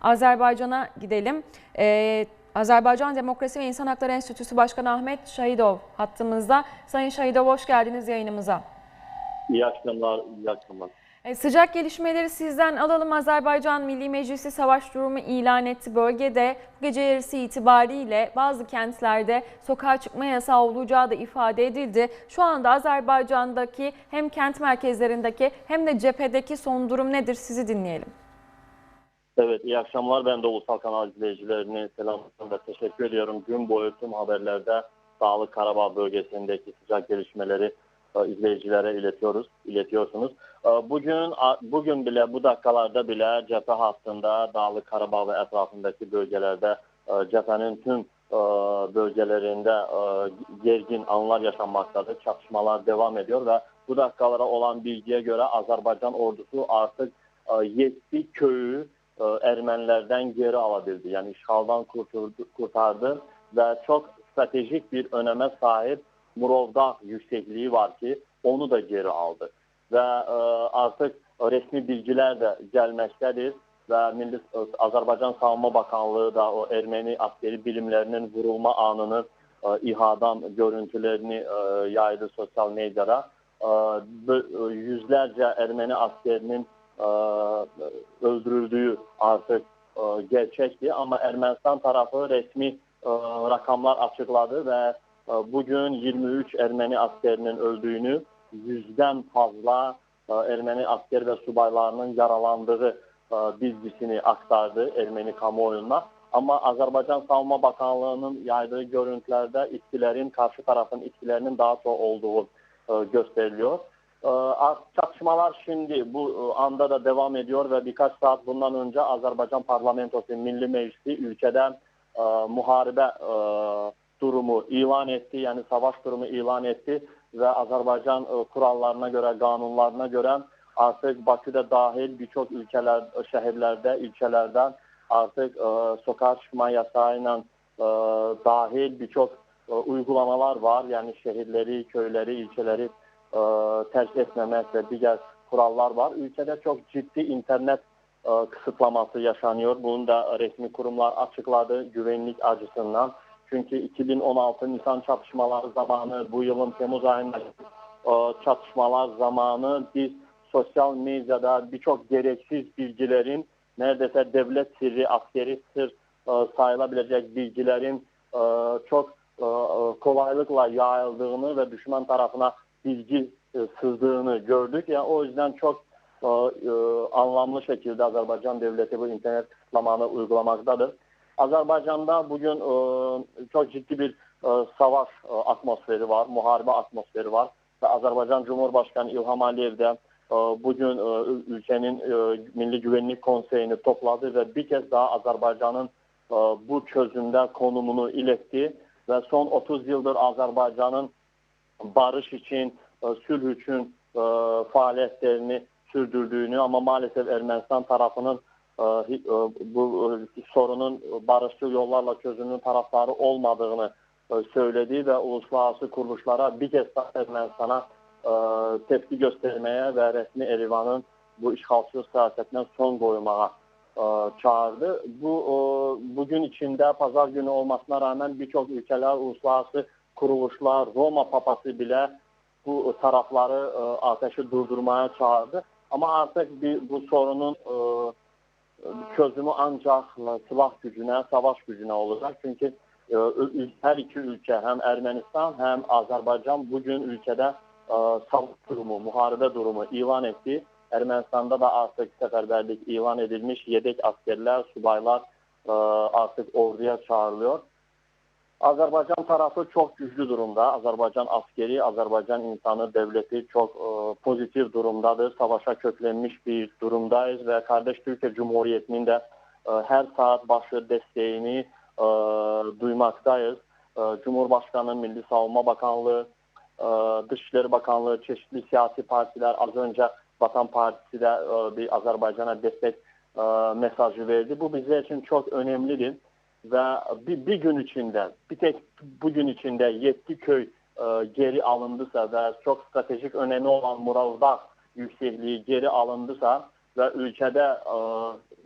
Azerbaycan'a gidelim. Ee, Azerbaycan Demokrasi ve İnsan Hakları Enstitüsü Başkanı Ahmet Şahidov hattımızda. Sayın Şahidov hoş geldiniz yayınımıza. İyi akşamlar, iyi akşamlar. Ee, sıcak gelişmeleri sizden alalım. Azerbaycan Milli Meclisi savaş durumu ilan etti. Bölgede bu gece yarısı itibariyle bazı kentlerde sokağa çıkma yasağı olacağı da ifade edildi. Şu anda Azerbaycan'daki hem kent merkezlerindeki hem de cephedeki son durum nedir? Sizi dinleyelim. Evet, iyi akşamlar. Ben de Ulusal Kanal izleyicilerini selamlıyorum ve teşekkür ediyorum. Gün boyu tüm haberlerde Dağlık Karabağ bölgesindeki sıcak gelişmeleri e, izleyicilere iletiyoruz, iletiyorsunuz. E, Bugün bugün bile bu dakikalarda bile cephe hattında Dağlık Karabağ ve etrafındaki bölgelerde e, cephenin tüm bölgelerinde gergin anlar yaşanmaktadır. Çatışmalar devam ediyor ve bu dakikalara olan bilgiye göre Azerbaycan ordusu artık 7 köyü E, ermənilərdən geri ala bildi. Yəni işğaldan qurtardı və çox stratejik bir önəmə sahib Murovdağ yüksəkliyi var ki, onu da geri aldı. Və ə, e, artıq resmi bilgilər də gəlməkdədir və Milli Azərbaycan Savunma Bakanlığı da o erməni askeri bilimlərinin vurulma anını ə, İHA-dan görüntülərini ə, yaydı sosial mediada. Ə, yüzlərcə erməni askerinin ə, öldürüldüğü artık e, gerçekti ama Ermenistan tarafı resmi e, rakamlar açıkladı ve bugün 23 Ermeni askerinin öldüğünü, yüzden fazla Ermeni asker ve subaylarının yaralandığı bilgisini aktardı Ermeni kamuoyuna. Ama Azerbaycan Savunma Bakanlığı'nın yaydığı görüntülerde itkilerin, karşı tarafın itkilerinin daha çok olduğu gösteriliyor. Ee, çatışmalar şimdi bu e, anda da devam ediyor ve birkaç saat bundan önce Azerbaycan Parlamentosu Milli Meclisi ülkeden e, muharebe e, durumu ilan etti. Yani savaş durumu ilan etti ve Azerbaycan e, kurallarına göre, kanunlarına göre artık Bakü'de dahil birçok ülkeler, şehirlerde, ilçelerden artık e, sokağa çıkma yasağıyla e, dahil birçok e, uygulamalar var. Yani şehirleri, köyleri, ilçeleri e, terk etmemek ve diğer kurallar var. Ülkede çok ciddi internet e, kısıtlaması yaşanıyor. Bunu da resmi kurumlar açıkladı güvenlik açısından. Çünkü 2016 Nisan çatışmaları zamanı, bu yılın Temmuz ayında e, çatışmalar zamanı biz sosyal medyada birçok gereksiz bilgilerin neredeyse devlet sirri, askeri sır e, sayılabilecek bilgilerin e, çok e, kolaylıkla yayıldığını ve düşman tarafına bilgi e, sızdığını gördük. Yani o yüzden çok e, e, anlamlı şekilde Azerbaycan devleti bu internet kısıtlamanı uygulamaktadır. Azerbaycan'da bugün e, çok ciddi bir e, savaş e, atmosferi var, muharebe atmosferi var. Ve Azerbaycan Cumhurbaşkanı İlham Aliyev de e, bugün e, ülkenin e, Milli Güvenlik Konseyi'ni topladı ve bir kez daha Azerbaycan'ın e, bu çözümde konumunu iletti. Ve son 30 yıldır Azerbaycan'ın barış için, e, sülh için e, faaliyetlerini sürdürdüğünü ama maalesef Ermenistan tarafının e, bu sorunun barışçıl yollarla çözümünün taraftarı olmadığını söyledi ve uluslararası kuruluşlara bir kez daha Ermenistan'a tepki göstermeye ve resmi Erivan'ın bu işgalçı siyasetinden son koymaya çağırdı. Bu bugün içinde pazar günü olmasına rağmen birçok ülkeler uluslararası kuruluşlar, Roma papası bilə bu tərəfləri ə, e, atəşi durdurmaya çağırdı. Amma artıq bir, bu sorunun e, ə, çözümü ancaq silah gücünə, savaş gücünə olacaq. Çünki ə, e, hər iki ölkə, həm Ermənistan, həm Azərbaycan bu gün ölkədə savaş durumu, müharibə durumu elan etdi. Ermənistanda da artıq səfərbərlik elan edilmiş, yedək askerlər, subaylar ə, artıq orduya çağırılıyor. Azerbaycan tarafı çok güçlü durumda. Azerbaycan askeri, Azerbaycan insanı, devleti çok e, pozitif durumdadır. Savaşa köklenmiş bir durumdayız ve kardeş Türkiye Cumhuriyeti'nin de e, her saat başı desteğini e, duymaktayız. E, Cumhurbaşkanı, Milli Savunma Bakanlığı, e, Dışişleri Bakanlığı, çeşitli siyasi partiler, az önce Vatan Partisi de e, bir Azerbaycan'a destek e, mesajı verdi. Bu bizler için çok önemlidir ve bir, bir gün içinde bir tek bugün içinde yetki köy e, geri alındısa ve çok stratejik önemi olan Muravdağ yüksekliği geri alındısa ve ülkede e,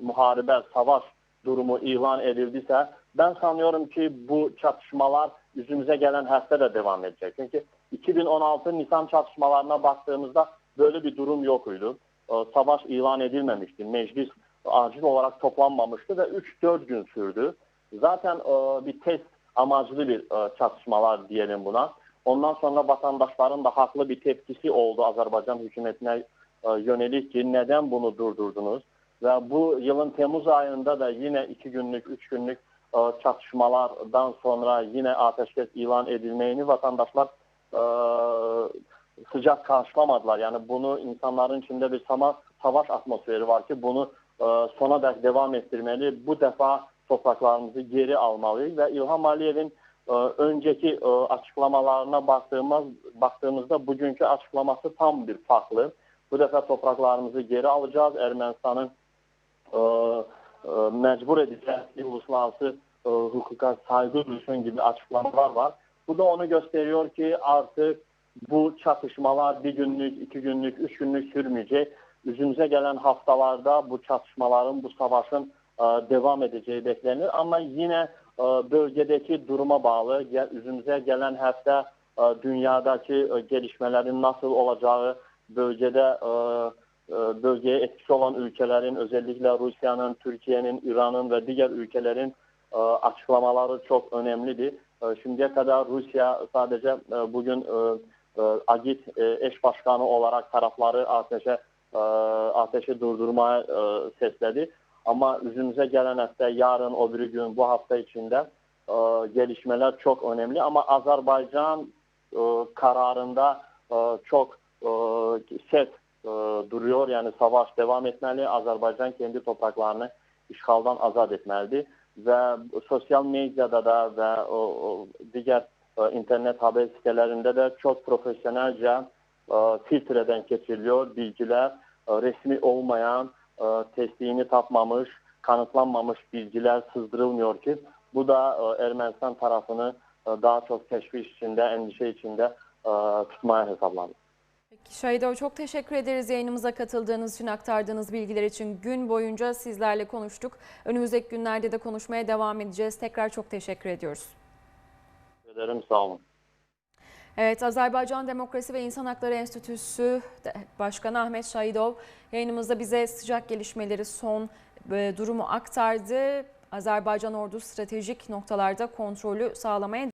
muharebe, savaş durumu ilan edildiyse ben sanıyorum ki bu çatışmalar yüzümüze gelen hafta da devam edecek. Çünkü 2016 Nisan çatışmalarına baktığımızda böyle bir durum yokuydu. Ee, Savaş ilan edilmemişti. Meclis acil olarak toplanmamıştı ve 3-4 gün sürdü. Zaten e, bir test amaçlı bir e, çatışmalar diyelim buna. Ondan sonra vatandaşların da haklı bir tepkisi oldu Azerbaycan hükümetine e, yönelik ki neden bunu durdurdunuz? Ve bu yılın Temmuz ayında da yine iki günlük, üç günlük e, çatışmalardan sonra yine ateşkes ilan edilmeyini vatandaşlar e, sıcak karşılamadılar. Yani bunu insanların içinde bir sama, savaş atmosferi var ki bunu e, sona dek devam ettirmeli. Bu defa torpaqlarımızı geri almalıyıq və İlham Əliyevin e, öncəki e, açıqlamalarına baxdığımız baxdığımızda bugünkü açıqlaması tam bir farklı. Bu dəfə torpaqlarımızı geri alacağız. Ermənistanın ə, e, ə, məcbur edəcək uluslararası hüquqa saygı duruşun kimi açıqlamalar var. Bu da onu gösteriyor ki, artıq bu çatışmalar bir günlük, iki günlük, üç günlük sürməyəcək. Üzümüzə gələn haftalarda bu çatışmaların, bu savaşın davam edəcəyi gözlənilir. Amma yenə bölgədəki duruma bağlı üzümüzə gələn həftə dünyadakı gəlişmələrin nasıl olacağı, bölgədə bölgəyə etkisi olan ölkələrin, özəlliklə Rusiyanın, Türkiyənin, İranın və digər ölkələrin açıqlamaları çox önəmlidir. Şimdiyə qədər Rusiya sadəcə bugün AGİT eş başqanı olaraq tərəfləri atəşə atəşi durdurmaya səslədi. Ama yüzümüze gelen hafta yarın, o bir gün, bu hafta içinde e, gelişmeler çok önemli. Ama Azerbaycan e, kararında e, çok e, sert e, duruyor. Yani savaş devam etmeli. Azerbaycan kendi topraklarını işgaldan azat etmelidir. Ve sosyal medyada da ve o, o diğer e, internet haber sitelerinde de çok profesyonelce e, filtreden geçiriliyor bilgiler. E, resmi olmayan, e, testiğini tapmamış, kanıtlanmamış bilgiler sızdırılmıyor ki bu da e, Ermenistan tarafını e, daha çok teşviş içinde, endişe içinde e, tutmaya hesaplanıyor. Peki Şahidov çok teşekkür ederiz yayınımıza katıldığınız için, aktardığınız bilgiler için. Gün boyunca sizlerle konuştuk. Önümüzdeki günlerde de konuşmaya devam edeceğiz. Tekrar çok teşekkür ediyoruz. Teşekkür ederim, sağ olun. Evet, Azerbaycan Demokrasi ve İnsan Hakları Enstitüsü Başkanı Ahmet Şahidov yayınımızda bize sıcak gelişmeleri, son e, durumu aktardı. Azerbaycan ordusu stratejik noktalarda kontrolü sağlamaya